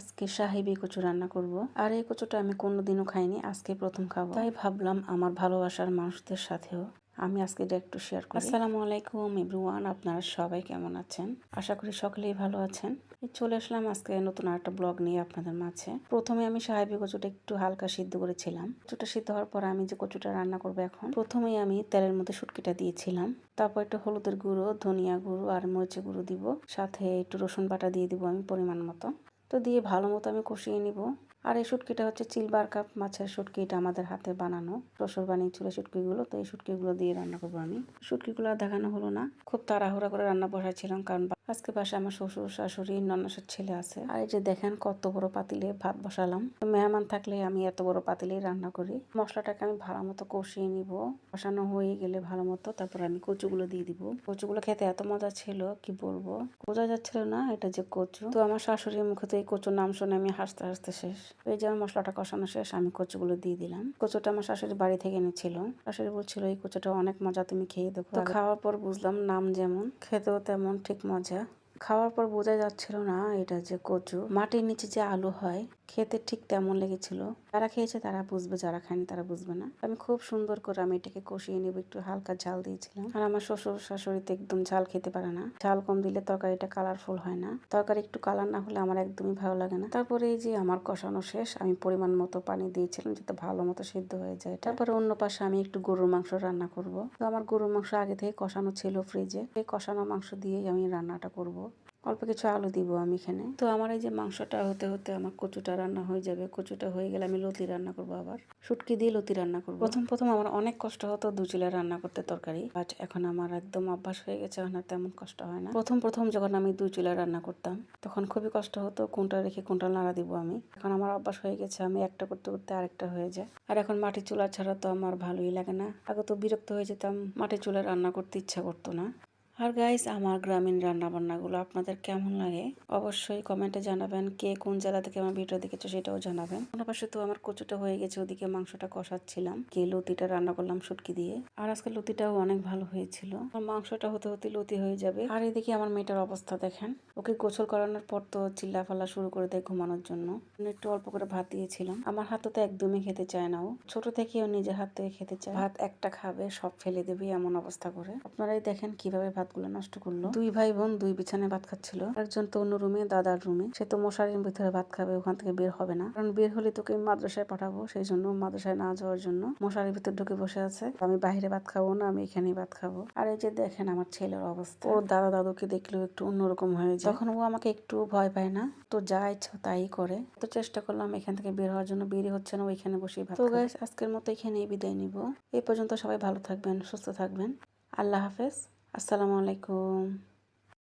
আজকে সাহেবি কচু রান্না করব। আর এই কচুটা আমি কোনোদিনও খাইনি, আজকে প্রথম খাব। তাই ভাবলাম আমার ভালোবাসার মানুষদের সাথেও আমি আজকে এটা একটু শেয়ার করি। আসসালামু আলাইকুম এভরিওয়ান আপনারা সবাই কেমন আছেন? আশা করি সকলেই ভালো আছেন। চলে আসলাম আজকে নতুন একটা ব্লগ নিয়ে আপনাদের মাঝে। প্রথমে আমি সাহেবি কচুটা একটু হালকা সিদ্ধ করেছিলাম। কচুটা সিদ্ধ হওয়ার পর আমি যে কচুটা রান্না করব এখন, প্রথমেই আমি তেলের মধ্যে শুটকিটা দিয়েছিলাম। তারপর একটু হলুদের গুঁড়ো, ধনিয়া গুঁড়ো আর মরিচের গুঁড়ো দিব। সাথে একটু রসুন বাটা দিয়ে দিব আমি পরিমাণ মতো। তো দিয়ে ভালো মতো আমি কষিয়ে নিব। আর এই শুটকিটা হচ্ছে চিলবার কাপ মাছের শুটকি, এটা আমাদের হাতে বানানো। শ্বশুর বানিয়েছিল শুটকিগুলো, তো এই শুটকিগুলো দিয়ে রান্না করব আমি। শুটকিগুলো আর দেখানো হলো না। খুব তাড়াহুড়া করে রান্না বসাইছিলাম কারণ আজকে পাশে আমার শ্বশুর, শাশুড়ি নন্নাসের ছেলে আছে। আর এই যে দেখেন কত বড় পাতিলে ভাত বসালাম। মেহমান থাকলে আমি এত বড় পাতিলে রান্না করি। মশলাটাকে আমি ভালো মতো কষিয়ে নিব। কষানো হয়ে গেলে ভালো মতো তারপর আমি কচুগুলো দিয়ে দিব। কচুগুলো খেতে এত মজা ছিল, কি বলব? বোঝা যাচ্ছিল না এটা যে কচু। তো আমার শাশুড়ির মুখে তো এই কচুর নাম শুনে আমি হাসতে হাসতে শেষ। এই যে আমার মশলাটা কষানো শেষ আমি কচুগুলো দিয়ে দিলাম। কচুটা আমার শাশুড়ি বাড়ি থেকে এনেছিল। শাশুড়ি বলছিল এই কচুটা অনেক মজা তুমি খেয়ে দেখো। তো খাওয়ার পর বুঝলাম নাম যেমন খেতেও তেমন ঠিক মজা। খাওয়ার পর বোঝা যাচ্ছিল না এটা যে কচু। মাটির নিচে যে আলু হয় খেতে ঠিক তেমন লেগেছিল। যারা খেয়েছে তারা বুঝবে, যারা খায়নি তারা বুঝবে না। আমি খুব সুন্দর করে আমি এটাকে কষিয়ে নেব, একটু হালকা ঝাল দিয়েছিলাম। আর আমার শ্বশুর শাশুড়ি তো একদম ঝাল খেতে পারে না। ঝাল কম দিলে তরকারিটা কালারফুল হয় না। তরকারি একটু কালার না হলে আমার একদমই ভালো লাগে না। তারপরে এই যে আমার কষানো শেষ, আমি পরিমাণ মতো পানি দিয়েছিলাম যাতে ভালো মতো সিদ্ধ হয়ে যায়। তারপরে অন্য পাশে আমি একটু গরুর মাংস রান্না করব। তো আমার গরুর মাংস আগে থেকে কষানো ছিল ফ্রিজে এই কষানো মাংস দিয়েই আমি রান্নাটা করব। অল্প কিছু আলু দিব আমি এখানে। তো আমার এই যে মাংসটা হতে হতে আমার কচুটা রান্না হয়ে যাবে। কচুটা হয়ে গেলে আমি লতি রান্না করব আবার। শুটকি দিয়ে লতি রান্না করব। প্রথম প্রথম আমার অনেক কষ্ট হতো দু চুলে রান্না করতে তরকারি বাট এখন আমার একদম অভ্যাস হয়ে গেছে, এখন তেমন কষ্ট হয় না। প্রথম প্রথম যখন আমি দুই চুলে রান্না করতাম, তখন খুবই কষ্ট হতো কোনটা রেখে কোনটা নাড়া দিব আমি। এখন আমার অভ্যাস হয়ে গেছে, আমি একটা করতে করতে আরেকটা হয়ে যায়। আর এখন মাটির চুলা ছাড়া তো আমার ভালোই লাগে না। আগে তো বিরক্ত হয়ে যেতাম, মাটির চুলা রান্না করতে ইচ্ছা করতো না। আর গাইস আমার গ্রামীণ রান্নাবান্নাগুলো আপনাদের কেমন লাগে? অবশ্যই কমেন্টে জানাবেন কে কোন জেলা থেকে আমার ভিডিও দেখেছ সেটাও জানাবেন। কোনো পাশে তো আমার কচুটা হয়ে গেছে, ওদিকে মাংসটা কষাচ্ছিলাম। কে লতিটা রান্না করলাম শুটকি দিয়ে। আর আজকে লতিটাও অনেক ভালো হয়েছিল। আর মাংসটা হতে হতে লতি হয়ে যাবে। আর এদিকে আমার মেয়েটার অবস্থা দেখেন। ওকে গোসল করানোর পর তো চিল্লা ফাল্লা শুরু করে দেয় ঘুমানোর জন্য। একটু অল্প করে ভাত দিয়েছিলাম। আমার হাতে তো একদমই খেতে চায় না ও। ছোট থেকে ও নিজের হাত থেকে খেতে চায়। ভাত একটা খাবে, সব ফেলে দেবে এমন অবস্থা করে। আপনারাই দেখেন কীভাবে ভাতগুলো নষ্ট করল। দুই ভাই বোন দুই বিছানায় ভাত খাচ্ছিল। একজন তো অন্য রুমে দাদার রুমে। সে তো মশারির ভিতরে ভাত খাবে ওখান থেকে বের হবে না। কারণ বের হলে তোকে মাদ্রাসায় পাঠাবো সেই জন্য মাদ্রাসায় না যাওয়ার জন্য মশারির ভিতর ঢুকে বসে আছে। আমি বাইরে ভাত খাব না আমি এখানেই ভাত খাব। আর এই যে দেখেন আমার ছেলের অবস্থা। ওর দাদা দাদুকে দেখলেও একটু অন্যরকম হয়ে যায়। তখন ও আমাকে একটু ভয় পায় না। তো যা ইচ্ছা তাই করে। তো চেষ্টা করলাম এখান থেকে বের হওয়ার জন্য। বেরিয়ে হচ্ছে না ওইখানে বসে ভাত তো গাইস আজকের মতো এখানেই বিদায় নিব। এই পর্যন্ত সবাই ভালো থাকবেন সুস্থ থাকবেন। আল্লাহ হাফেজ। আসসালামু আলাইকুম।